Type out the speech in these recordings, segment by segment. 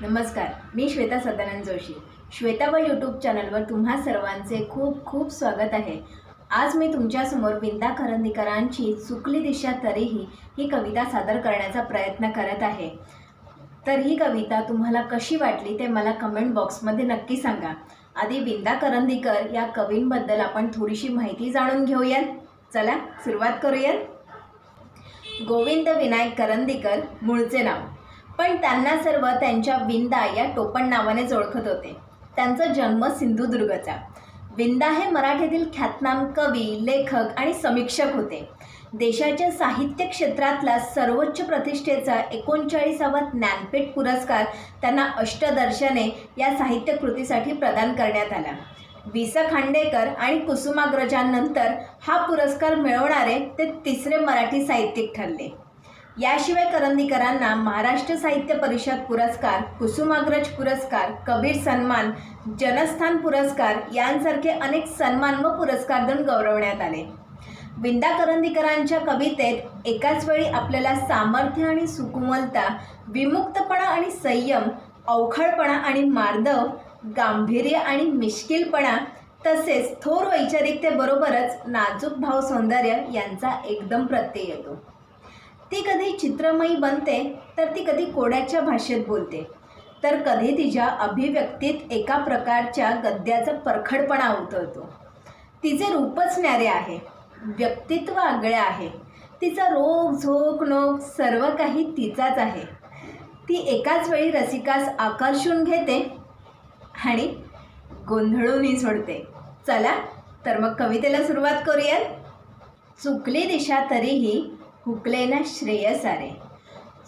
नमस्कार मी श्वेता सदानंद जोशी. श्वेता व यूट्यूब चॅनलवर तुम्हा सर्वांचे खूप खूप स्वागत आहे. आज मी तुमच्यासमोर विंदा करंदीकरांची चुकली दिशा तरीही ही कविता सादर करण्याचा प्रयत्न करत आहे. तर ही कविता तुम्हाला कशी वाटली ते मला कमेंट बॉक्समध्ये नक्की सांगा. आधी विंदा करंदीकर या कवींबद्दल आपण थोडीशी माहिती जाणून घेऊयात. चला सुरुवात करूयात. गोविंद विनायक करंदीकर मूळचे नाव. पण त्यांना सर्व त्यांच्या विंदा या टोपण नावानेच ओळखत होते. त्यांचा जन्म सिंधुदुर्गचा. विंदा हे मराठीतील ख्यातनाम कवी लेखक आणि समीक्षक होते. देशाच्या साहित्य क्षेत्रातला सर्वोच्च प्रतिष्ठेचा एकोणचाळीसावा ज्ञानपीठ पुरस्कार त्यांना अष्टदर्शने या साहित्य कृतीसाठी प्रदान करण्यात आला. वि स खांडेकर आणि कुसुमाग्रजांनंतर हा पुरस्कार मिळवणारे ते तिसरे मराठी साहित्यिक ठरले. याशिवाय करंदीकरांना महाराष्ट्र साहित्य परिषद पुरस्कार कुसुमाग्रज पुरस्कार कबीर सन्मान जनस्थान पुरस्कार यांसारखे अनेक सन्मान व पुरस्कार देऊन गौरवण्यात आले. विंदा करंदीकरांच्या कवितेत एकाच वेळी आपल्याला सामर्थ्य आणि सुकुमलता विमुक्तपणा आणि संयम अवखळपणा आणि मार्दव गांभीर्य आणि मिश्किलपणा तसेच थोर वैचारिकतेबरोबरच नाजूक भाव सौंदर्य यांचा एकदम प्रत्यय येतो. ती कधी चित्रमयी बनते तर ती कधी कोड्याच्या भाषेत बोलते. तर कधी तिच्या अभिव्यक्तीत एका प्रकारच्या गद्याचा परखडपणा उतरतो. तिचे रूपच न्यारे आहे व्यक्तित्व आगळे आहे. तिचा रोग झोक नोक सर्व काही तिचाच आहे. ती एकाच वेळी रसिकास आकर्षून घेते आणि गोंधळूनही सोडते. चला तर मग कवितेला सुरुवात करूयात. चुकली दिशा तरीही हुकले ना श्रेय सारे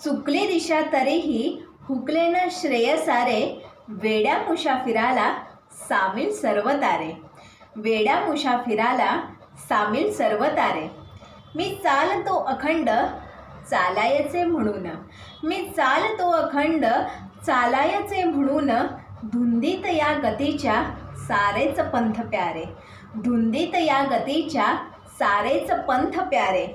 चुकली दिशा तरीही हुकले ना श्रेय सारे वेड्या मुसाफिराला सामील सर्व तारे वेड्या मुसाफिराला सामील सर्व तारे मी चालतो अखंड चालायचे म्हणून. मी चालतो अखंड चालायचे म्हणून धुंदीत या गतीच्या सारेच पंथ प्यारे. धुंदीत या गतीच्या सारेच पंथ प्यारे.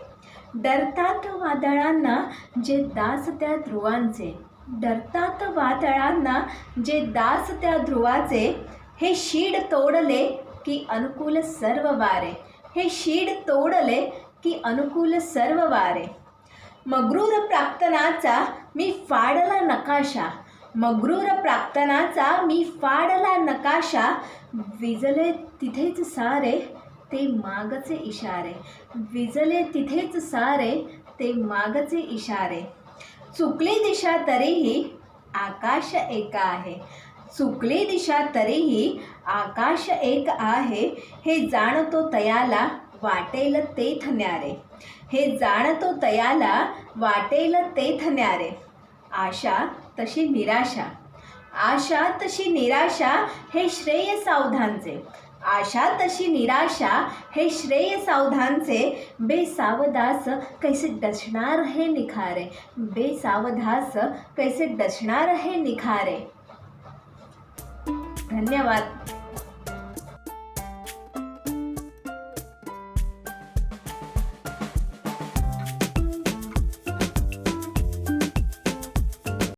डरतात वादळांना जे दास त्या ध्रुवांचे. डरतात वादळांना जे दास त्या ध्रुवाचे हे शीड तोडले की अनुकूल सर्व वारे. हे शीड तोडले की अनुकूल सर्व वारे. मगरूर प्राक्तनाचा मी फाडला नकाशा. मगरूर प्राक्तनाचा मी फाडला नकाशा. विजले तिथेच सारे. ते मागचे इशारे. विजले तिथेच सारे ते मागचे इशारे. चुकली दिशा तरीही आकाश एक आहे. चुकली दिशा तरीही आकाश एक आहे हे जाणतो तयाला वाटेल तेथ न्यारे. हे जाणतो तयाला वाटेल तेथ न्यारे. आशा तशी निराशा. आशा तशी निराशा हे श्रेय सावधानचे. आशा तशी निराशा हे श्रेय सावधानचे. बेसावधास कैसे डसणार हे निखारे? बेसावधास कैसे डसणार हे निखारे? धन्यवाद.